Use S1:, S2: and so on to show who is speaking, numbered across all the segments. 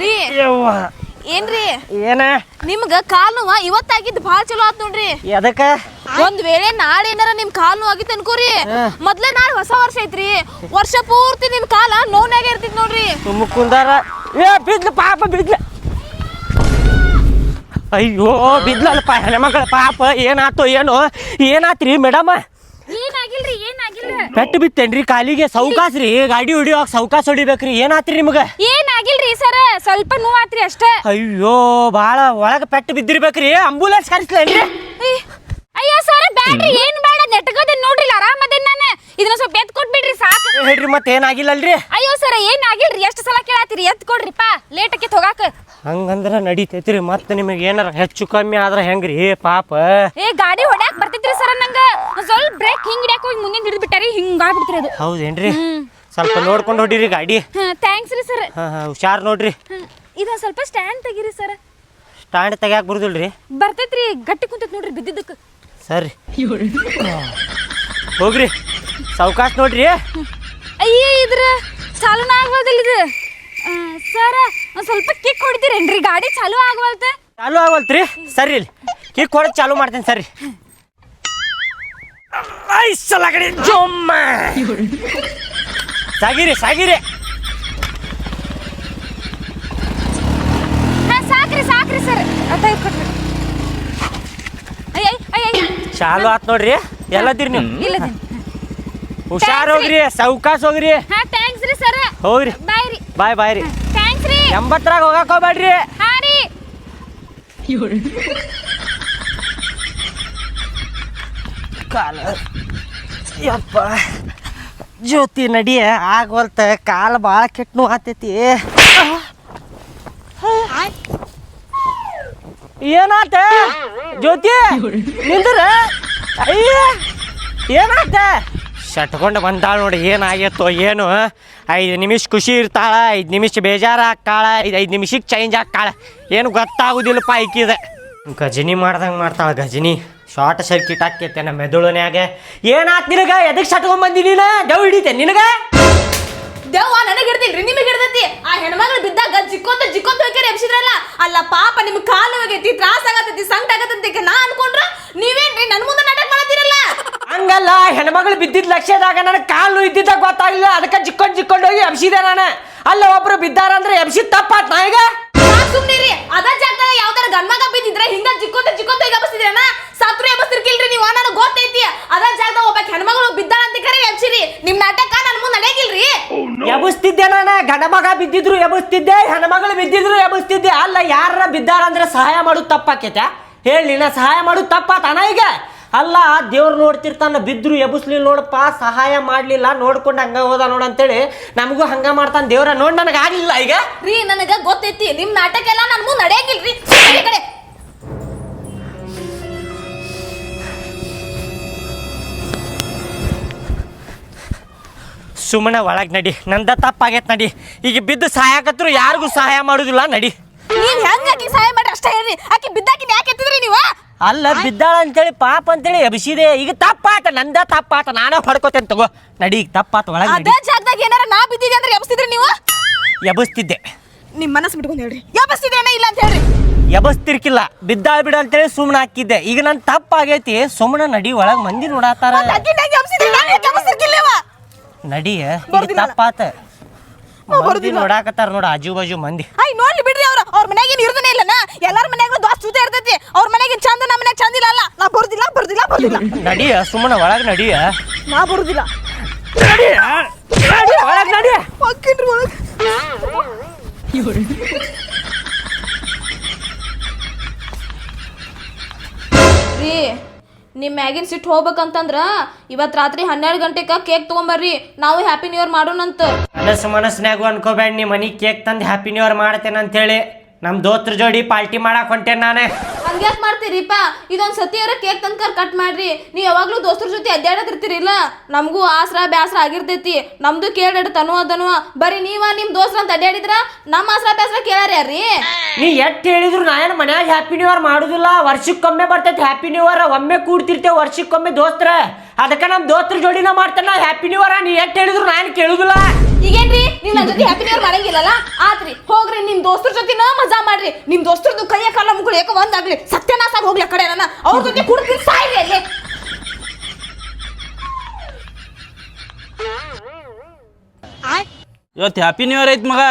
S1: ರೀ
S2: ಯವ್ವ.
S1: ಏನ್ರಿ?
S2: ಏನ?
S1: ನಿಮ್ಗ ಕಾಲ್ ನೋವ ಇವತ್ತಾಗಿದ್ದು ಭಾಳ ಚಲೋ ಆತ್ ನೋಡ್ರಿ.
S2: ಎದಕ್ಕ?
S1: ಒಂದ್ ವೇಳೆ ನಾಳೆ ಏನಾರ ನಿಮ್ ಕಾಲ್ ನೋವು ಆಗಿತ್ತು ಅನ್ಕೋರಿ ಮೊದ್ಲೇ ನಾಳೆ ಹೊಸ ವರ್ಷ ಐತ್ರಿ. ವರ್ಷ ಪೂರ್ತಿ ನಿಮ್ ಕಾಲ ನೋವ್ನಾಗ ಇರ್ತಿತ್ ನೋಡ್ರಿ.
S2: ಕುಂದಾರ. ಏ ಬಿದ್ಲು ಪಾಪ ಬಿದ್ಲು. ಅಯ್ಯೋ ಬಿದ್ಲಲ್ಪ ಹೆಣ್ಮಗಳ ಪಾಪ ಏನಾತು ಏನೋ ಏನಾತ್ರಿ ಮೇಡಮ್?
S1: ಏನಾಗಿಲ್ರಿ
S2: ಪೆಟ್ಟು ಬಿತ್ತೇನ್ರಿ? ಕಾಲಿಗೆ ಸೌಕಾಸ್ರಿ. ಗಾಡಿ ಹೊಡಿಯೋವಾಗ ಸೌಕಾಸ್ ಹೊಡಿಬೇಕ್ರಿ. ಏನಾತ್ರಿ ನಿಮ್ಗ?
S1: ಏನಾಗಿಲ್ರಿ ಸರ್? ಸ್ವಲ್ಪ ನೋವಾತ್ರಿ ಅಷ್ಟೇ.
S2: ಅಯ್ಯೋ ಬಾಳ ಒಳಗ ಪೆಟ್ಟು ಬಿದ್ದಿರ್ಬೇಕ್ರಿ. ಅಂಬುಲೆನ್ಸ್ ಕರೆಸ್ಲೇನ್ರಿ?
S1: ಅಯ್ಯೋ ಸರ್ ಬ್ಯಾಡ್ರಿ. ಏನ್ ಬೇಡ ನೆಟ್ಗದ ನೋಡ್ರಿ ಆರಾಮದೇನ್ ನಾನು. ಇದನ್ನ ಸ್ವಲ್ಪ ಎತ್ ಕೊಟ್ಬಿಡ್ರಿ ಸಾಕು.
S2: ಹೇಳ್ರಿ ಮತ್ತೆ ಏನಾಗಿಲ್ಲಲ್ರಿ
S1: ಅಯ್ಯೋ ಸರ್ ಏನಾಗಿಲ್ರಿ? ಎಷ್ಟು ಸಲ ಕೇಳಾತಿರಿ ಎತ್ ಕೊಡ್ರಿಪ್ಪ ಲೇಟ್ ಲೇಟಕ್ಕೆ ಹೋಗಾಕ.
S2: ಹಂಗಂದ್ರ ರೀ ಮತ್ತೆ ನಿಮಗೆ ಏನಾರ ಹೆಚ್ಚು ಕಮ್ಮಿ ಆದ್ರ ಹೆಂಗ್ರಿ? ಪಾಪ.
S1: ಏ ಗಾಡಿ ಹೊಡ್ಯಾಕ್ ಬರ್ತೈತ್ರಿ ಸರ್ ನಂಗ. ಒಂದ್ ಸ್ವಲ್ಪ ಬ್ರೇಕ್ ಹಿಂಗ್ ಹಿಡ್ಯಾಕ ಹೋಗಿ ಮುಂದಿನ ಹಿಡಿದು ಬಿಟ್ಟಾರಿ ಹಿಂಗ್ ಆಗ್ಬಿಡ್ತ್ರಿ ಅದು.
S2: ಹೌದೇನ್ರಿ? ಸ್ವಲ್ಪ ನೋಡ್ಕೊಂಡು ಹೊಡೀರಿ ಗಾಡಿ.
S1: ಥ್ಯಾಂಕ್ಸ್ ರೀ ಸರ್.
S2: ಹಾಂ ಹಾ ಹುಷಾರ್ ನೋಡ್ರಿ.
S1: ಇದು ಸ್ವಲ್ಪ ಸ್ಟ್ಯಾಂಡ್ ತೆಗೀರಿ ಸರ್.
S2: ಸ್ಟ್ಯಾಂಡ್ ತೆಗ್ಯಾಕ್ ಬರುದಿಲ್ರಿ?
S1: ಬರ್ತೈತ್ರಿ ಗಟ್ಟಿ ಕುಂತೈತಿ ನೋಡ್ರಿ ಬಿದ್ದಿದ್ದಕ್ಕೆ
S2: ಸರಿ. ಹೋಗ್ರಿ. ಸಾವ್ಕಾಶ ನೋಡ್ರಿ.
S1: ಅಯ್ಯ ಇದ್ರ ಚಾಲನ ಆಗ್ಬೋದಿಲ್ಲ ಇದು. ಸರ್ ಒಂದು ಸ್ವಲ್ಪ ಕಿಕ್ ಹೊಡಿತೀರೇನ್ರಿ ಗಾಡಿ ಚಾಲೂ ಆಗವಲ್ತ?
S2: ಚಾಲು ಆಗವಲ್ತ್ರಿ? ಸರಿ ಇಲ್ಲಿ. ಕಿಕ್ ಹೊಡೆದ್ ಚಾಲು ಮಾಡ್ತೀನಿ ಸರಿ. ಐಸಲ ಕಡೆ ಜೊಮ್ಮ. ಸಾಗಿರಿ ಸಾಗಿರಿ.
S1: ಸಾಕ್ರಿ ಸಾಕ್ರಿ ಸರ್. ತೆಗೆದು ಕೊಟ್ರಿ ಅಯ್ಯ ಅಯ್ಯ
S2: ಚಾಲು ಆತ್ ನೋಡ್ರಿ. ಎಲ್ಲದಿರಿ ನೀವು?
S1: ಇಲ್ಲ
S2: ಹುಷಾರ್ ಹೋಗ್ರಿ ಸೌಕಾಸ್ ಹೋಗ್ರಿ.
S1: ಹಾ ಥ್ಯಾಂಕ್ಸ್ ರೀ ಸರ್.
S2: ಹೋಗ್ರಿ.
S1: ಬಾಯ್ ರೀ.
S2: ಬಾಯ್ ಬಾಯ್ ರೀ.
S1: ಥ್ಯಾಂಕ್ಸ್ ರೀ.
S2: ಎಂಬತ್ತರಾಗ ಹೋಗಕ್ ಹೋಗ್ಬೇಡ್ರಿ.
S1: ಹಾ ರೀ.
S2: ಕಾಲ ಯಪ್ಪ. ಜ್ಯೋತಿ ನಡಿಯ ಆಗವಲ್ತ ಕಾಲ ಭಾಳ ಕೆಟ್ಟನು ಆತೈತಿ ಏನಾತ? ಜ್ಯೋತಿ ನಿಂದ್ರ? ಅಯ್ಯ ಏನಾತ? ಶಟ್ಕೊಂಡು ಬಂದಾಳ ನೋಡಿ, ಏನಾಗೈತೋ ಏನು? ಐದು ನಿಮಿಷ ಖುಷಿ ಇರ್ತಾಳ, ಐದು ನಿಮಿಷ ಬೇಜಾರು ಹಾಕ್ತಾಳ ಐದು ಐದು ನಿಮಿಷಕ್ಕೆ ಚೇಂಜ್ ಹಾಕಾಳ ಏನು ಗೊತ್ತಾಗುದಿಲ್ಲಪ್ಪ ಐಕಿದೆ ಗಜನಿ ಮಾಡ್ದಂಗೆ ಮಾಡ್ತಾಳ ಗಜನಿ. ಶಾರ್ಟ್ ಸರ್ಕಿಟ್ ಹಾಕೈತೆ ನಮ್ಮ ಮೆದುಳನ್ಯಾಗ. ಏನಾತ್ ನಿನಗ? ಎದಕ್ಕೆ ಸಟ್ಕೊಂಡ್ ಬಂದಿ ನೀನು? ಡವ್ ಹಿಡಿತೆ ನಿನಗ?
S1: ದೆವ್ವ ನನಗೆ ಹಿಡ್ದಿಲ್ರಿ ನಿಮಗೆ ಹಿಡ್ದೈತಿ. ಆ ಹೆಣ್ಮಗಳು ಬಿದ್ದಾಗ ಜಿಕ್ಕೊಂತ ಜಿಕ್ಕೊಂತ ಹೋಗ್ಯಾರ ಎಬ್ಸಿದ್ರಲ್ಲ ಅಲ್ಲ ಪಾಪ ನಿಮ್ ಕಾಲು ಹೋಗೈತಿ ತ್ರಾಸ ಆಗತೈತಿ ಸಂಕಟ ಆಗತೈತಿ ನಾ ಅನ್ಕೊಂಡ್ರ ನೀವೇನ್ರಿ ನನ್ ಮುಂದೆ ನಾಟಕ ಮಾಡತ್ತೀರಲ್ಲ?
S2: ಹಂಗಲ್ಲ ಹೆಣ್ಮಗಳು ಬಿದ್ದಿದ್ ಲಕ್ಷ್ಯದಾಗ ನನಗೆ ಕಾಲು ಇದ್ದಿದ್ದ ಗೊತ್ತಾಗ್ಲಿಲ್ಲ ಅದಕ್ಕೆ ಜಿಕ್ಕೊಂಡು ಜಿಕ್ಕೊಂಡು ಹೋಗಿ ಎಬ್ಸಿದೆ ನಾನು. ಅಲ್ಲ ಒಬ್ರು ಬಿದ್ದಾರ ಅಂದ್ರೆ ಎಬ್ಸಿದ್ ತಪ್ಪಾತ್ ನಾ ಈಗ?
S1: ಸುಮ್ನಿರಿ? ಅದ ಜಾಗದಾಗ ಯಾವ್ದಾರ ಗಂಡ್ಮಗ ಬಿದ್ದಿದ್ರ ಹಿಂಗ ಜಿಕ್ಕೊಂತ ಜಿಕ್ಕೊಂತ ಈಗ ಎಬಸ್ತಿದ್ರನ ಸತ್ರು ಎಬಸ್ತಿರ್ಕಿಲ್ರಿ ನೀವು ನನಗೆ ಗೊತ್ತೈತಿ ಅದ ಜಾಗದಾಗ ಒಬ್ಬ ಹೆಣ್ಮಗಳು ಬಿದ್ದಾಳ ಅಂತ ಕರೆ ಎಬ್ಸಿರಿ ನಿಮ್ ನಾಟಕ ನನ್ ಮುಂದೆ ನಡೆಯಂಗಿಲ್ರಿ
S2: ಎಬಸ್ತಿದ್ದೆ ನಾನು. ಗಂಡ ಮಗ ಬಿದ್ದಿದ್ರು ಎಬಸ್ತಿದ್ದೆ ಹೆಣ್ಮಗಳು ಬಿದ್ದಿದ್ರು ಎಬಸ್ತಿದ್ದೆ. ಅಲ್ಲ ಯಾರ ಬಿದ್ದಾರ ಅಂದ್ರೆ ಸಹಾಯ ಮಾಡೋದು ತಪ್ಪಾಕೈತೆ ಹೇಳಿ ನಾ ಸಹಾಯ ಮಾಡೋದು ತಪ್ಪಾತಾನ ಈಗ ಅಲ್ಲ, ದೇವ್ರು ನೋಡ್ತಿರ್ತಾನ ಬಿದ್ರು ಎಬಸ್ಲಿಲ್ಲ ನೋಡಪ್ಪ, ಸಹಾಯ ಮಾಡ್ಲಿಲ್ಲ, ನೋಡ್ಕೊಂಡು ಹಂಗ ಹೋದ ನೋಡ ಅಂತೇಳಿ ನಮಗೂ ಹಂಗ ಮಾಡ್ತಾನ ದೇವ್ರ ನೋಡ್ ನನಗೆ ಆಗ್ಲಿಲ್ಲ ಈಗ.
S1: ರೀ, ನನಗ ಗೊತ್ತೈತಿ, ನಿಮ್ ನಾಟಕ ಎಲ್ಲ ನನ್ಗೂ ನಡೆಯಂಗಿಲ್ರಿ.
S2: ಸುಮ್ಮನೆ ಒಳಗೆ ನಡಿ. ನಂದ ತಪ್ಪಾಗೈತೆ ನಡಿ. ಈಗ ಬಿದ್ದು ಸಹಾಯಕತ್ರು ಯಾರಿಗೂ ಸಹಾಯ ಮಾಡೋದಿಲ್ಲ ನಡಿ.
S1: ನೀವ್ ಹೆಂಗ್ ಆಕಿ ಸಹಾಯ ಮಾಡ್ರಿ? ಅಷ್ಟೇ ಹೇಳ್ರಿ. ಆಕಿ ಬಿದ್ದಾಕಿನ ಯಾಕೆ ಎತ್ತಿದ್ರಿ ನೀವು?
S2: ಅಲ್ಲ ಬಿದ್ದಾಳ ಅಂತೇಳಿ ಪಾಪ ಅಂತೇಳಿ ಎಬ್ಸಿದೆ. ಈಗ ತಪ್ಪಾತ ನಂದ ತಪ್ಪಾತ ನಾನೇ ಹೊಡ್ಕೋತೇನೆ ತಗೋ. ನಡಿ ಈಗ ತಪ್ಪಾತ ಒಳಗೆ ನಡಿ.
S1: ಅದೇ ಜಾಗದಾಗ ಏನಾರ ನಾ ಬಿದ್ದಿದೆ ಅಂದ್ರೆ ಎಬ್ಸಿದ್ರಿ ನೀವು?
S2: ಎಬಸ್ತಿದ್ದೆ.
S1: ನಿಮ್ ಮನಸ್ಸು ಬಿಟ್ಕೊಂಡು ಹೇಳ್ರಿ. ಎಬ್ಸ್ತಿದ್ದೇನೆ ಇಲ್ಲ ಅಂತ ಹೇಳ್ರಿ.
S2: ಎಬಸ್ತಿರ್ಕಿಲ್ಲ. ಬಿದ್ದಾಳ ಬಿಡ ಅಂತೇಳಿ ಸುಮ್ಮನೆ ಹಾಕಿದ್ದೆ. ಈಗ ನನ್ ತಪ್ಪಾಗೈತಿ. ಸುಮ್ಮನೆ ನಡಿ ಒಳಗೆ ಮಂದಿ ನೋಡಾತಾರ.
S1: ಅಕ್ಕಿನ ಹೆಂಗ್ ಎಬ್ಸಿದ್ರಿ? ನಾನು ಯಾಕೆ ಇವ?
S2: ನಡಿ ಈಗ
S1: ಬರ್ದಿಲ್ಲ.
S2: ತಪ್ಪಾತ ಮಂದಿ. ನೋಡಾಕತ್ತಾರ ನೋಡ ಆಜು ಬಾಜು ಮಂದಿ.
S1: ಐ ನೋಡ್ಲಿ ಬಿಡ್ರಿ ಅವ್ರ. ಅವ್ರ ಮನ್ಯಾಗ ಏನ್ ಇರ್ದನೇ ಇಲ್ಲನ? ಎಲ್ಲಾರ ಮನ್ಯಾಗ ದ್ವಾಸ್ ಜೊತೆ ಇರ್ತೈತಿ. ಅವ್ರ ಮನ್ಯಾಗ ಚಂದ ನಮ್ಮ ಮನ್ಯಾಗ ಚಂದ ಇಲ್ಲ ಅಲ್ಲ ನಾ ಬರುದಿಲ್ಲ ಬರುದಿಲ್ಲ ಬರುದಿಲ್ಲ.
S2: ನಡಿಯ ಸುಮ್ಮನೆ ಒಳಗೆ ನಡಿಯ.
S1: ನಾ ಬರುದಿಲ್ಲ.
S2: ನಡಿಯ ನಡಿ ಒಳಗೆ ನಡಿಯ.
S1: ಅಕ್ಕಿನ್ರಿ ಒಳಗ. ರೀ ನಿಮ್ಮ ಮ್ಯಾಗಿನ ಸಿಟ್ಟು ಹೋಗ್ಬೇಕಂತಂದ್ರ ಇವತ್ತು ರಾತ್ರಿ ಹನ್ನೆರಡು ಗಂಟೆಗೆ ಕೇಕ್ ತಗೊಂಬರ್ರಿ, ನಾವು ಹ್ಯಾಪಿ ನ್ಯೂ ಇಯರ್ ಮಾಡೋಣಂತ.
S2: ಮನಸ್ಸು ಮನಸ್ಸಿನಾಗು ಅನ್ಕೋಬೇಡ ನಿಮ್ಮ ಮನಿ ಕೇಕ್ ತಂದು ಹ್ಯಾಪಿ ನ್ಯೂ ಇಯರ್ ಮಾಡ್ತೇನೆ ಅಂತೇಳಿ ನಮ್ಮ ದೋತ್ರ ಜೋಡಿ ಪಾರ್ಟಿ ಮಾಡಕ್ ಹೊಂಟೇನ್ ನಾನು.
S1: ಹಂಗ್ಯಾಕ್ ಮಾಡ್ತೀರಿಪ್ಪ? ಇದೊಂದ್ ಸತಿಯರ ಕೇಕ್ ತನಕ ಕಟ್ ಮಾಡ್ರಿ. ನೀವ್ ಯಾವಾಗ್ಲೂ ದೋಸ್ತರ ಜೊತೆ ಅಡ್ಡಾಡತಿರ್ತೀರಿಲ್ಲ ನಮಗೂ ಆಸ್ರ ಬ್ಯಾಸ್ರ ಆಗಿರ್ತೈತಿ. ನಮ್ದು ಕೇಳಾಡ ತನು ಅದನು. ಬರೀ ನೀವ ನಿಮ್ ದೋಸ್ತ್ರ ಅಂತ ಅಡ್ಡಾಡಿದ್ರ ನಮ್ಮ ಆಸ್ರ ಬ್ಯಾಸ್ರ ಕೇಳಾರ ಯಾರ್ರಿ?
S2: ನೀ ಎಷ್ಟ್ ಹೇಳಿದ್ರು ನಾ ಏನು ಮನ್ಯಾಗ ಹ್ಯಾಪಿ ನ್ಯೂ ಇಯರ್ ಮಾಡುದಿಲ್ಲ. ವರ್ಷಕ್ಕೊಮ್ಮೆ ಬರ್ತೈತಿ ಹ್ಯಾಪಿ ನ್ಯೂ ಇಯರ್ ಒಮ್ಮೆ ಕೂಡ್ತಿರ್ತೇವೆ ವರ್ಷಕ್ಕೊಮ್ಮೆ ದೋಸ್ತ್ರ. ಅದಕ್ಕೆ ನಮ್ಮ ದೋಸ್ತ್ರ ಜೋಡಿನ ಮಾಡ್ತಾನ ಹ್ಯಾಪಿ ನ್ಯೂ ಇಯರ್ ನೀ ಎಷ್ಟ್ ಹೇಳಿದ್ರು ನಾನು ಕೇಳುದಿಲ್ಲ.
S1: ಈಗೇನ್ರಿ? ನೀವ್ ನನ್ ಜೊತೆ ಜೊತೆ ಹ್ಯಾಪಿ ನ್ಯೂ ಇಯರ್ ಮಾಡಂಗಿಲ್ಲಲ್ಲ? ಆತ್ರಿ ಹೋಗ್ರಿ ನಿಮ್ ದೋಸ್ತರ ಜೊತೆನೋ ಮಜಾ ಮಾಡ್ರಿ. ನಿಮ್ ದೋಸ್ತ್ರದ್ದು ಕೈಯ ಕಾಲ ಮುಗುಳು ಯಾಕ ಒಂದಾಗ್ಲಿ ಸತ್ಯನಾಶ ಆಗ್ ಹೋಗ್ಲಿ ಆ ಕಡೆ ನನ್ನ. ಅವ್ರ ಜೊತೆ ಕುಡ್ತೀನಿ ಸಾಯ್ಲಿ ಅಲ್ಲಿ.
S3: ಇವತ್ತು ಹ್ಯಾಪಿ ನ್ಯೂ ಇಯರ್ ಐತ್ ಮಗ.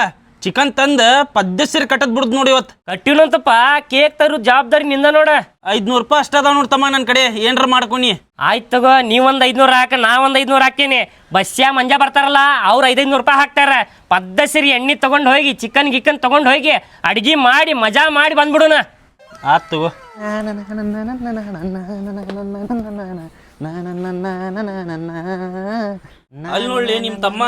S3: ಚಿಕನ್ ತಂದ ಪದ್ಧಸಿರಿ ಕಟ್ಟದ್ ಬಿಡುದ್ ನೋಡಿ ಇವತ್ತು.
S2: ಕಟ್ಟಿನಂತಪ್ಪ ಕೇಕ್ ತರೋ ಜವಾಬ್ದಾರಿ ನಿಂದ ನೋಡ.
S3: ಐದ್ನೂರು ರೂಪಾಯಿ ಅಷ್ಟ ಅದಾವ ನೋಡ್ತಮ್ಮ ನನ್ನ ಕಡೆ. ಏನ್ರ ಮಾಡ್ಕೊನಿ
S2: ಆಯ್ತು ತಗೋ ನೀವೊಂದು ಐದ್ನೂರು ಹಾಕ ನಾ ಒಂದು ಐದ್ನೂರು ಹಾಕೀನಿ ಬಸ್ಸ್ಯಾ ಮಂಜ ಬರ್ತಾರಲ್ಲ ಅವ್ರು ಐದೈನೂರು ರೂಪಾಯಿ ಹಾಕ್ತಾರ. ಪದ್ದಸಿರಿ ಎಣ್ಣೆ ತಗೊಂಡು ಹೋಗಿ ಚಿಕನ್ ಗಿಕನ್ ತಗೊಂಡು ಹೋಗಿ ಅಡ್ಗೆ ಮಾಡಿ ಮಜಾ ಮಾಡಿ ಬಂದ್ಬಿಡುನ
S3: ಆತ್ ತಗೋ. ಅಲ್ಲಿ ನೋಡ್ಲಿ ನಿಮ್ ತಮ್ಮ.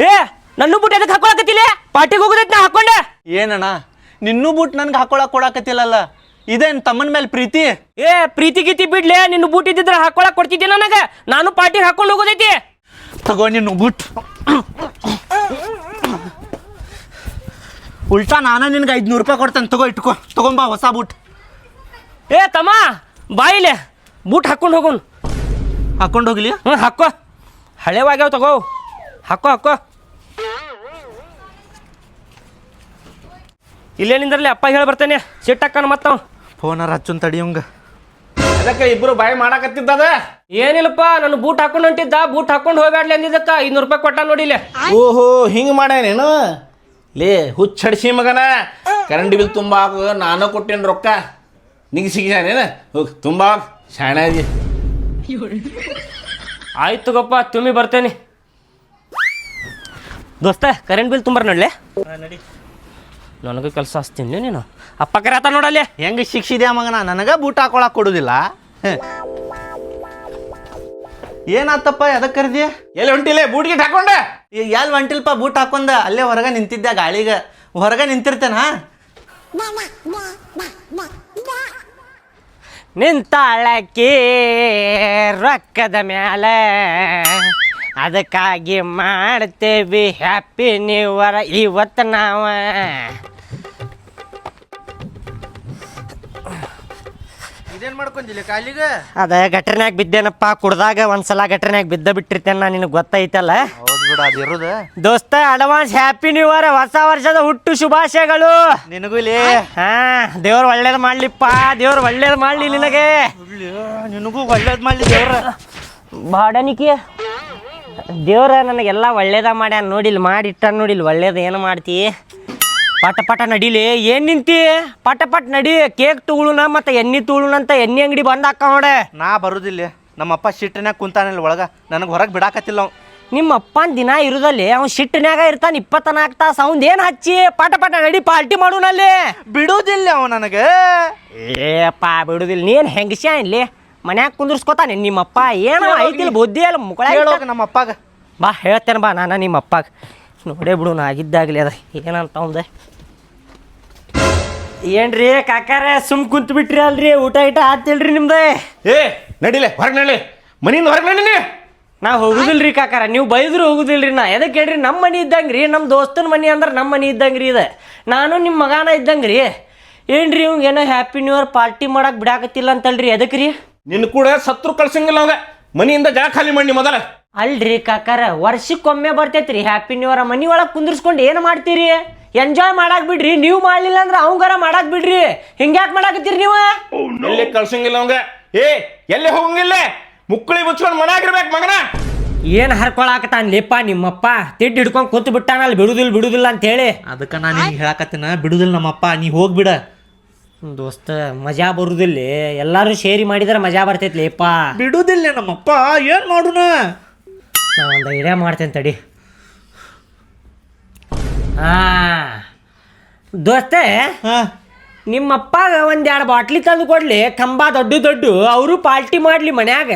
S2: ಏ ನನ್ನೂ ಬುಟ್ ಎದಕ್ಕೆ ಹಾಕೊಳಕತ್ತಿಲ್ಲ ಪಾರ್ಟಿಗೆ ಹೋಗೋದೈತಿ ನಾ ಹಾಕೊಂಡೆ.
S4: ಏನಣ್ಣ ನಿನ್ನೂ ಬುಟ್ ನನ್ಗೆ ಹಾಕೊಳಕ್ ಕೊಡಾಕತ್ತಿಲ್ಲಲ್ಲ? ಇದೇನ್ ತಮ್ಮನ ಮೇಲೆ ಪ್ರೀತಿ?
S2: ಏ ಪ್ರೀತಿ ಗೀತಿ ಬಿಡ್ಲೆ ನಿನ್ನ ಬೂಟ್ ಇದ್ದಿದ್ರೆ ಹಾಕೊಳಕ್ ಕೊಡ್ತಿದ್ದೆ ನನಗೆ. ನಾನು ಪಾರ್ಟಿಗೆ ಹಾಕೊಂಡು ಹೋಗೋದೈತಿ.
S4: ತಗೋ ನಿನ್ನ ಬುಟ್. ಉಲ್ಟಾ ನಾನು ನಿನ್ಗೆ ಐದ್ನೂರು ರೂಪಾಯಿ ಕೊಡ್ತೇನೆ. ತಗೋ ಇಟ್ಕೋ. ತಗೊಂಬಾ ಹೊಸ ಬೂಟ್.
S2: ಏ ತಮ್ಮ ಬಾಯಿಲೆ ಬೂಟ್ ಹಾಕೊಂಡು ಹೋಗೋನು
S4: ಹಾಕೊಂಡು ಹೋಗಲಿ?
S2: ಹ್ಞೂ ಹಾಕೋ. ಹಳೆವಾಗ್ಯಾವ ತಗೋ. ಹಾಕೋ ಹಾಕೋ. ಇಲ್ಲೇ ನಿಂದ್ರಲ್ಲಿ ಅಪ್ಪ ಹೇಳಿ ಬರ್ತೇನೆ. ಸಿಟ್ಟಕ್ಕನ ಮತ್ತವ.
S4: ಫೋನರ ಹಚ್ಚುನ್ ತಡಿಯಂಗ
S5: ಅದಕ್ಕೆ ಇಬ್ರು ಬಾಯಿ ಮಾಡಾಕತ್ತಿದ್ದದ
S2: ಏನಿಲ್ಲಪ್ಪ ನಾನು ಬೂಟ್ ಹಾಕೊಂಡು ಹೊಂಟಿದ್ದ. ಬೂಟ್ ಹಾಕೊಂಡು ಹೋಗ್ಬೇಡ್ಲಿ ಅಂದಿದ್ದಕ್ಕ. ಐನೂರು ರೂಪಾಯಿ ಕೊಟ್ಟ ನೋಡಿಲ್ಲ
S5: ಓಹೋ ಹಿಂಗ್ ಮಾಡ್ಯಾನೇನು? ಲೇ ಹುಚ್ಚಡ್ಸಿ ಮಗನ. ಕರೆಂಟ್ ಬಿಲ್ ತುಂಬ ಹಾಕು ನಾನು ಕೊಟ್ಟೇನು ರೊಕ್ಕ. ನಿಂಗೆ ಸಿಗಿಸಾನೇನ ಹೋಗ್ ತುಂಬ ಹಾಕ್ ಶಾಣೆ ಅದಿ
S2: ಆಯ್ತು ಗೊಪ್ಪ ತುಂಬಿ ಬರ್ತೇನೆ. ದೋಸ್ತ ಕರೆಂಟ್ ಬಿಲ್ ತುಂಬ ನೋಡ್ಲೆ? ನನಗೂ ಕೆಲಸ ಹಚ್ತೀನಿ ನೀನು? ಅಪ್ಪ ಕರೆ ನೋಡಲ್ಲೇ?
S4: ಹೆಂಗೆ ಶಿಕ್ಷಿದ್ಯಾ ಮಗನ? ನನಗ ಬೂಟ್ ಹಾಕೊಳಕ್ ಕೊಡುದಿಲ್ಲ. ಏನಾತಪ್ಪ ಎದಕ್ ಕರೆದಿ?
S5: ಎಲ್ಲಿ ಹೊಂಟಿಲೆ? ಬೂಟ್ಗೆ ಹಾಕೊಂಡೆ?
S4: ಈಗ ಎಲ್ಲಿ ಹೊಂಟಿಲ್ಪ ಬೂಟ್ ಹಾಕೊಂಡ ಅಲ್ಲೇ ಹೊರಗೆ ನಿಂತಿದ್ದೆ ಗಾಳಿಗ. ಹೊರಗೆ ನಿಂತಿರ್ತೇನ
S2: ನಿಂತಾಳಕಿ ರೊಕ್ಕದ ಮ್ಯಾಲ. ಅದಕ್ಕಾಗಿ ಮಾಡ್ತೇವಿ ಹ್ಯಾಪಿ ನ್ಯೂ ಇಯರ್ ಇವತ್ತು ನಾವ.
S4: ಇದೇನ್ ಮಾಡ್ಕೊಂಡಿಲ್ಲ ಕಾಲಿಗ?
S2: ಅದ ಗಟ್ರನ್ಯಾಗ ಬಿದ್ದೇನಪ್ಪ ಕುಡ್ದಾಗ ಒಂದ್ಸಲ ಗಟ್ರನ್ಯಾಗ ಬಿದ್ದ ಬಿಟ್ಟಿರ್ತೇನೆ ನಾ ನಿನಗೆ ಗೊತ್ತೈತಲ್ಲ?
S4: ಬಿಡ ಅದ್ ಇರುದ.
S2: ದೋಸ್ತ ಅಡ್ವಾನ್ಸ್ ಹ್ಯಾಪಿ ನ್ಯೂ ಇಯರ್ ಹೊಸ ವರ್ಷದ ಹುಟ್ಟು ಶುಭಾಶಯಗಳು.
S4: ನಿನಗೂ ಇಲ್ಲಿ?
S2: ಹಾ ದೇವ್ರು ಒಳ್ಳೇದ್ ಮಾಡ್ಲಿಪ್ಪ ದೇವ್ರ ಒಳ್ಳೇದ್ ಮಾಡ್ಲಿ ನಿನಗೆ.
S4: ನಿನಗೂ ಒಳ್ಳೇದ್ ಮಾಡ್ಲಿ ದೇವ್ರ.
S2: ಬಾಡನಿಕೆ ದೇವ್ರ ನನಗೆಲ್ಲ ಒಳ್ಳೇದ ಮಾಡ್ಯಾನ ನೋಡಿಲ್ ಮಾಡಿಟ್ಟ ನೋಡಿಲ್ ಒಳ್ಳೇದ ಏನು ಮಾಡ್ತಿ? ಪಟ ಪಟ ನಡಿಲಿ. ಏನ್ ನಿಂತಿ? ಪಟ ಪಟ್ ನಡಿ ಕೇಕ್ ತುಳುನ ಮತ್ತೆ ಎಣ್ಣೆ ತುಳುನ ಅಂತ ಎಣ್ಣೆ ಅಂಗಡಿ ಬಂದ್ ಹಾಕ ನೋಡೆ.
S4: ನಾ ಬರುದಿಲ್ಲ. ನಮ್ಮಪ್ಪ ಶಿಟ್ಟಿನಾಗ ಕುಂತಾನಿಲ್ಲ ಒಳಗ. ನನಗೆ ಹೊರಗೆ ಬಿಡಾಕತ್ತಿಲ್ಲ ಅವ್.
S2: ನಿಮ್ಮ ಅಪ್ಪನ ದಿನ ಇರುದಲ್ಲಿ ಅವ್ನು ಶಿಟ್ಟಿನಾಗ ಇರ್ತಾನೆ ಇಪ್ಪತ್ತನಾಲ್ಕು ತಾಸು. ಅವ್ನ್ ಏನು ಹಚ್ಚಿ? ಪಟ ಪಟ ನಡಿ ಪಾರ್ಟಿ ಮಾಡೋನಲ್ಲಿ.
S4: ಬಿಡುದಿಲ್ಲ ಅವ ನನಗೆ.
S2: ಏಪ್ಪ ಬಿಡುದಿಲ್ಲ. ನೀನು ಹೆಂಗಸ್ಯ ಇಲ್ಲಿ? ಮನ್ಯಾಗ ಕುಂದಿರ್ಸ್ಕೊತಾನೆ ನಿಮ್ಮಪ್ಪ. ಏನೋ ಐತಿಲ್ ಬುದ್ಧಿ ಅಲ್ಲ
S4: ಕೇಳೋಗ ನಮ್ಮ ಅಪ್ಪಾಗ.
S2: ಬಾ ಹೇಳ್ತೇನೆ ಬಾ ನಾನು ನಿಮ್ಮ ಅಪ್ಪಾಗ ನೋಡೇ ಬಿಡು ನಾ ಆಗಿದ್ದಾಗಲಿ ಅದ. ಏನಂತ ಅವಂದೆ ಏನ್ರಿ ಕಾಕಾರ ಸುಮ್ ಕುಂತ್ ಬಿಟ್ರಿ ಅಲ್ರಿ? ಊಟ ಇಟ ಆತಿಲ್ರಿ ನಿಮ್ದೆ?
S5: ಏ ನಡಿಲೆ ಹೊರಗೆ ನಡಿ. ಮನೆಯಿಂದ ಹೊರಗೆ ನಡಿನಿ
S2: ನಾ ಹೋಗುದಿಲ್ರಿ ಕಾಕಾರ ನೀವು ಬೈದ್ರು ಹೋಗುದಿಲ್ರಿ ನಾ. ಎದಕ್ಕೆ ಹೇಳ್ರಿ ನಮ್ಮ ಮನೆ ಇದ್ದಂಗ್ರಿ ನಮ್ಮ ದೋಸ್ತನ ಮನೆ ಅಂದ್ರೆ ನಮ್ಮ ಮನೆ ಇದ್ದಂಗ್ರಿ ಇದೆ. ನಾನು ನಿಮ್ಮ ಮಗಾನ ಇದ್ದಂಗ್ರಿ. ಏನ್ರಿ ಇವಂಗ ಏನೋ ಹ್ಯಾಪಿ ನ್ಯೂ ಇಯರ್ ಪಾರ್ಟಿ ಮಾಡಕ್ ಬಿಡಾಕತ್ತಿಲ್ಲ ಅಂತಲ್ರಿ ಎದಕ್ಕೆ ರೀ
S5: ನಿನ್ನ ಕೂಡ ಸತ್ರು ಕಳ್ಸಂಗಿಲ್ಲ ಅವಾಗ. ಮನಿಯಿಂದ ಜಾಗ ಖಾಲಿ ಮಾಡಿ ಮೊದಲ.
S2: ಅಲ್ರಿ ಕಾಕಾರ ವರ್ಷಕ್ಕೊಮ್ಮೆ ಬರ್ತೈತ್ರಿ ಹ್ಯಾಪಿ ನ್ಯೂ ಇಯರ್ ಮನಿ ಒಳಗೆ ಕುಂದಿರ್ಸ್ಕೊಂಡು ಏನು ಮಾಡ್ತೀರಿ? ಎಂಜಾಯ್ ಮಾಡಾಕ್ ಬಿಡ್ರಿ ನೀವು ಮಾಡ್ಲಿಲ್ಲ ಅಂದ್ರೆ ಅವಂಗಾರ ಮಾಡಾಕ್ ಬಿಡ್ರಿ. ಹಿಂಗ್ಯಾಕ್ ಮಾಡಾಕತ್ತೀರಿ ನೀವು?
S5: ಎಲ್ಲಿ ಕಳ್ಸಂಗಿಲ್ಲ ಅವಂಗ? ಏ ಎಲ್ಲಿ ಹೋಗಂಗಿಲ್ಲ? ಮುಕ್ಕಳಿ ಮುಚ್ಕೊಂಡು ಮನಾಗಿರ್ಬೇಕು ಮಗನ.
S2: ಏನು ಹರ್ಕೊಳಕತ್ತಾನ್ಲಿಪ್ಪ ನಿಮ್ಮಪ್ಪ? ತಿಡ್ ಹಿಡ್ಕೊಂಡು ಕೂತು ಬಿಟ್ಟಾನ ಅಲ್ಲಿ ಬಿಡುದಿಲ್ಲ ಬಿಡುದಿಲ್ಲ ಅಂತ ಹೇಳಿ
S4: ಅದಕ್ಕೆ ನಾನು ನಿಂಗೆ ಹೇಳಕತ್ತಿನ ಬಿಡುದಿಲ್ಲ ನಮ್ಮಪ್ಪ ನೀ ಹೋಗ್ಬಿಡ
S2: ದೋಸ್ತ ಮಜಾ ಬರುದಿಲ್ಲ. ಎಲ್ಲಾರು ಶೇರಿ ಮಾಡಿದ್ರೆ ಮಜಾ ಬರ್ತೈತ್ಲಿಪ್ಪ
S4: ಬಿಡುದಿಲ್ಲ ನಮ್ಮಪ್ಪ ಏನು ಮಾಡೋಣ?
S2: ನಾ ಒಂದು ಐಡಿಯಾ ಮಾಡ್ತೇನೆ ತಡಿ. ಹಾ ದೋಸ್ತೆ
S4: ಹಾ.
S2: ನಿಮ್ಮಪ್ಪಗ ಒಂದೆರಡು ಬಾಟ್ಲಿ ತಂದು ಕೊಡ್ಲಿ ಕಂಬ ದೊಡ್ಡ ದೊಡ್ಡ ಅವರು ಪಾರ್ಟಿ ಮಾಡ್ಲಿ ಮನ್ಯಾಗ.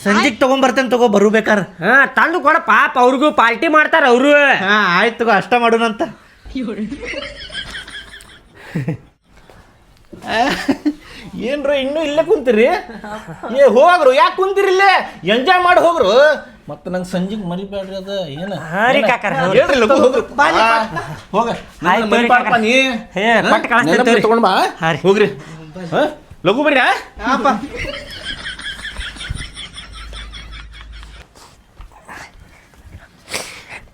S4: ಸಂಜಿಗ್ ತಗೊಂಬರ್ತೇನೆ ತಗೋ ಬರ್ಬೇಕಾರ
S2: ಹಾ ತಂದು ಕೊಡ ಪಾಪ ಅವ್ರಿಗೂ ಪಾರ್ಟಿ ಮಾಡ್ತಾರ ಅವರು.
S4: ಹಾ ಆಯ್ತು ತಗೋ ಅಷ್ಟ ಮಾಡೋಣಂತ
S5: ಏನ್ರ ಇನ್ನೂ ಇಲ್ಲೇ ಕುಂತೀರಿ ಏ ಹೋಗ್ರು ಯಾಕೆ ಕುಂತೀರಿ ಇಲ್ಲೇ ಎಂಜಾಯ್ ಮಾಡಿ ಹೋಗ್ರು ಮತ್ತೆ ನಂಗೆ ಸಂಜೆಗೆ ಮರಿಬೇಡ್ರಿ ಅದ ಏನ
S2: ಹಾ ರೀ ಕಾಕಾರ, ಹೌದು.
S5: ಹೇಳ್ರಿ ಲಘು ಹೋಗ್ರಿ ಆ, ಹೋಗ ನನ್ನ
S2: ಆಯ್ತು
S5: ಮರಿ
S2: ರೀ
S5: ಪಾಡಪ್ಪ
S2: ಕಾಕಾರ.
S5: ನೀ
S2: ಹೇ, ಕೊಟ್ಟು ಕಳಿಸ್ತೀನಿ
S5: ನೆನಪು
S2: ತಗೋರಿ.
S5: ತಗೊಂಡ್ ಬಾ
S2: ಹಾ ರೀ.
S5: ಹೋಗ್ರಿ ಹಾ? ಲಘು ಬರ್ರಿ ಆ?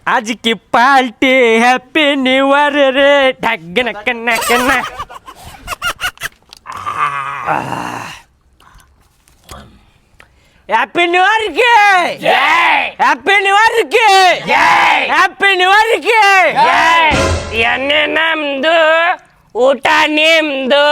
S2: आज की पार्टी हैप्पी न्यू ईयर रे ढगन कन्ना कन्ना Ah. Happy New Year, Yay! Happy New Year, Yay! Happy New Year, Yay! Yeah, yeah, yeah, ಊಟ ನಿಮ್ದು.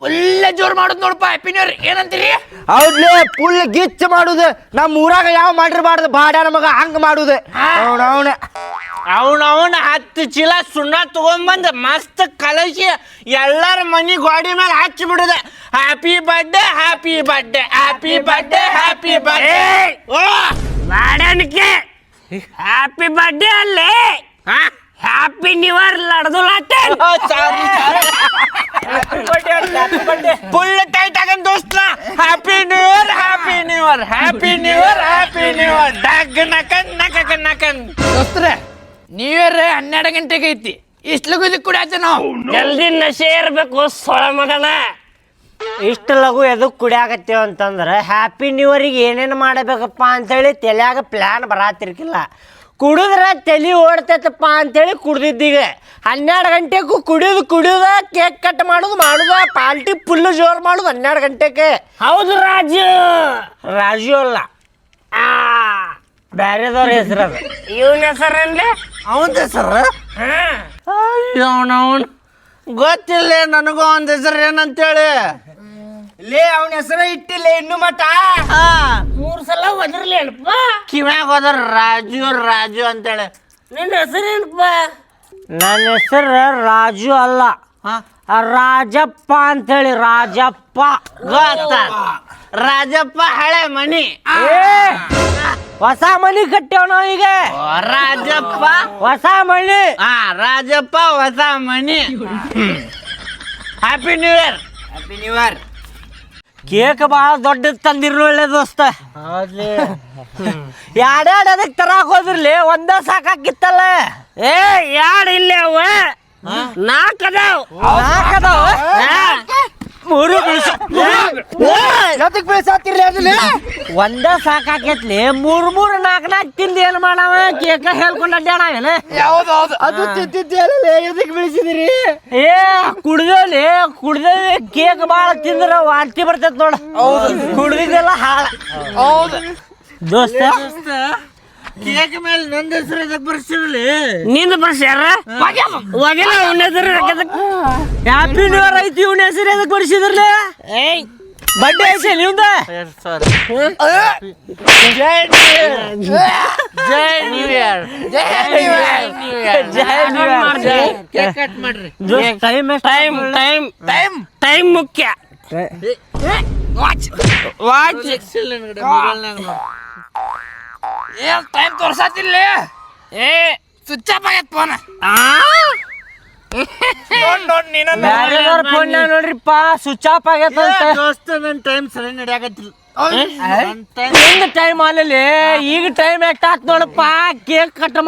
S6: ಫುಲ್ ಜೋರ್ ಮಾಡುದ್ ನೋಡಪ್ಪ ಇಯರ್ ಏನಂತೀರಿ?
S2: ಹೌದ್ಲೇ ಫುಲ್ ಗಿಚ್ ಮಾಡುದು. ನಮ್ಮ ಊರಾಗ ಯಾವ ಮಾಡಿರ್ಬಾರ್ದು ಬಾಡ ನಮಗ ಹಂಗ ಮಾಡುದು. ಅವನವನ
S7: ಅವನವನ ಹತ್ತು ಚೀಲ ಸುಣ್ಣ ತಗೊಂಬಂದ್ ಮಸ್ತ್ ಕಲಸಿ ಎಲ್ಲರ ಮನಿ ಗೋಡಿ ಮೇಲೆ ಹಚ್ಚಿ ಬಿಡುದ. Happy birthday happy birthday happy birthday happy birthday ಓ
S2: ಹ್ಯಾಪಿ ಬರ್ಡೇ ಅಲ್ಲೇ. ಹ್ಯಾಪಿ ನ್ಯೂ ಇಯರ್ ಲಡ್ದು ಲಾಟೆ
S7: ಫುಲ್ ಟೈಟ್ ಆಗನ್ ದೋಸ್ತ. Happy new year happy new year happy new year happy new year ಡಗ್ ನಕನ್ ನಕಕ ನಕನ್.
S6: ದೋಸ್ತ್ರೆ ನ್ಯೂ ಇಯರ್ ಹನ್ನೆರಡು ಗಂಟೆಗೆ ಐತಿ. ಇಷ್ಟು ಲಗು ಇದಕ್ಕೆ ನಾವು.
S2: ಜಲ್ದಿ ನಶೆ ಇರ್ಬೇಕು ಸೊಳ ಮಗನ. ಇಷ್ಟು ಲಘು ಎದಕ್ಕೆ ಕುಡಿಯಾಕತ್ತೇವ ಅಂತಂದ್ರೆ ಹ್ಯಾಪಿ ನ್ಯೂ ಇಯರಿಗೆ ಏನೇನು ಮಾಡಬೇಕಪ್ಪ ಅಂತೇಳಿ ತಲೆಯಾಗ ಪ್ಲ್ಯಾನ್ ಬರಾತಿರ್ಕಿಲ್ಲ. ಕುಡಿದ್ರೆ ತಲೆ ಓಡ್ತೈತಪ್ಪ ಅಂತೇಳಿ ಕುಡ್ದಿದ್ದೀಗ ಹನ್ನೆರಡು ಗಂಟೆಗೂ ಕುಡಿಯೋದು ಕುಡಿಯೋದ ಕೇಕ್ ಕಟ್ ಮಾಡೋದು ಮಾಡುದ ಪಾರ್ಟಿ ಫುಲ್ ಜೋರು ಮಾಡೋದು ಹನ್ನೆರಡು ಗಂಟೆಗೆ. ಹೌದು ರಾಜು. ರಾಜು ಅಲ್ಲ. ಆ ಬ್ಯಾರೆದವ್ರ ಹೆಸರು ಅದು. ಇವನ ಹೆಸರಲ್ಲಿ
S7: ಅವನ ಹೆಸರು? ಅವನವನ್ ಗೊತ್ತಿಲ್ಲ ನನಗೂ ಒಂದ್ ಹೆಸರು ಏನಂತೇಳಿ.
S2: ಲೇ ಅವನ ಹೆಸರು ಇಟ್ಟಿಲ್ಲ ಇನ್ನು ಮಟ ಮೂರು ಸಲ ಒದರ್ಲಿ ಅಲ್ಪ.
S7: ಕಿವ್ಯಾಗ ಹೋದ್ರ ರಾಜು ರಾಜು ಅಂತೇಳಿ.
S2: ನಿನ್ನ ಹೆಸರೇನಪ್ಪ ನನ್ನ ಹೆಸರು ರಾಜು ಅಲ್ಲ. ರಾಜಪ್ಪ ಅಂತೇಳಿ ರಾಜಪ್ಪ.
S7: ಗೊತ್ತ? ರಾಜಪ್ಪ ಹಳೆ ಮನಿ
S2: ಹೊಸ ಮನಿ ಕಟ್ಟೇವ್ ನಾವ್ ಈಗ.
S7: ರಾಜಪ್ಪ.
S2: ಹೊಸ ಮನಿ
S7: ಹಾ ರಾಜಪ್ಪ ಹೊಸ ಮನಿ happy new year happy new year
S2: cake ಭಾಳ ದೊಡ್ಡದ್ ತಂದಿರ್ಲು ಒಳ್ಳೆ ದೋಸ್ತ. ಯಾಡ್ಯಾಡ್ ಅದಕ್ಕೆ ತರಾಕ್ ಹೋದ್ರಲಿ ಒಂದ ಸಾಕಾಕಿತ್ತಲ್ಲ. ಏ ಯಾಡ್ ಇಲ್ಲ ಅವ? ನಾಲ್ಕು ಅದಾವ. ನಾಲ್ಕು ಅದಾವ ಮೂರು. ಒಂದ ಸಾಕಾಕೈತ್ಲಿ. ಮೂರ್ ಮೂರ್ ನಾಕ್ ನಾಲ್ಕು ತಿಂದು ಏನ್ ಮಾಡವ? ಕೇಕ ಹೇಳ್ಕೊಂಡ್ ಅಡ್ಡಾಡ ಏನ? ಅದು ತಿಂತಿದ್ದೇನೆ ಎದಕ್ ಬೆಳೆಸಿದಿರಿ? ಏ ಕುಡ್ದೇಲಿ ಕುಡ್ದೇವಿ ಕೇಕ್ ಭಾಳ ತಿಂದ್ರ ವಾಂತಿ ಬರ್ತೈತ್ ನೋಡ. ಕುಡ್ದಿದ್ದೆಲ್ಲ ಹಾಳ. ದೋಸ್ತ.
S7: ಕೇಕ್ ಮೇಲೆ ನಂದ ಹೆಸರು ಅದಕ್ಕೆ ಬರ್ಸಿರ್ಲಿ.
S2: ನಿಂದ ಬರ್ಸ್ಯಾರ ಒಗೆಲ್ಲ ಅವನ ಹೆಸರು ಹ್ಯಾಪಿ ನ್ಯೂ ಇಯರ್ ಐತಿ ಇವನ ಹೆಸರು ಅದಕ್ಕೆ ಬರ್ಸಿದ್ರಲ್ಲ? ಏಯ್. ಬಡ್ಡೆ ಐತಿ ನಿಮ್ದ?
S7: ಜೈ ನ್ಯೂ ಇಯರ್
S2: ಜೈ ನ್ಯೂ ಇಯರ್
S7: ಕೇಕ್ ಕಟ್ ಮಾಡ್ರಿ.
S2: Time time time time time ಮುಖ್ಯ.
S6: ವಾಚ್
S7: ವಾಚ್
S6: ಏನ್ ಟೈಮ್ ತೋರ್ಸಾತಿಲ್ಲ? ಏ ಸ್ವಿಚ್ ಆಫ್ ಆಗೈತ್ ಫೋನ್ ನೋಡ್ ನೋಡ್ ನೀನ
S2: ಬ್ಯಾರೆದವ್ರ ಫೋನ್ ನೋಡ್ರಿಪ್ಪ ಸ್ವಿಚ್ ಆಫ್ ಅಂತ.
S7: ದೋಸ್ತ ನನ್ನ ಟೈಮ್ ಸರಿ ನಡೆಯಾಗತ್ತಿಲ್ಲ
S2: ಹಿಂದ ಟೈಮ್ ಅಲ್ಲಿ ಈಗ ಟೈಮ್ ಎಷ್ಟ್ ಆತ್ ನೋಡಪ್ಪ ಕೇಕ್ ಕಟ್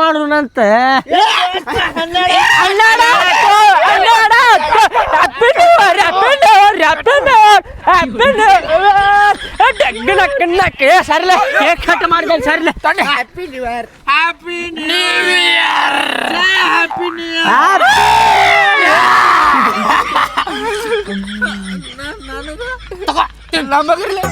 S2: ಮಾಡೋಣಂತ ಸರ್ಲೆ ಕೇಕ್ ಕಟ್ ಮಾಡ್ದೇನೆ ಸರ್ಲೆ
S6: happy new year happy new year happy new year ತಗೋ ನಮಗಿರ್ಲಿ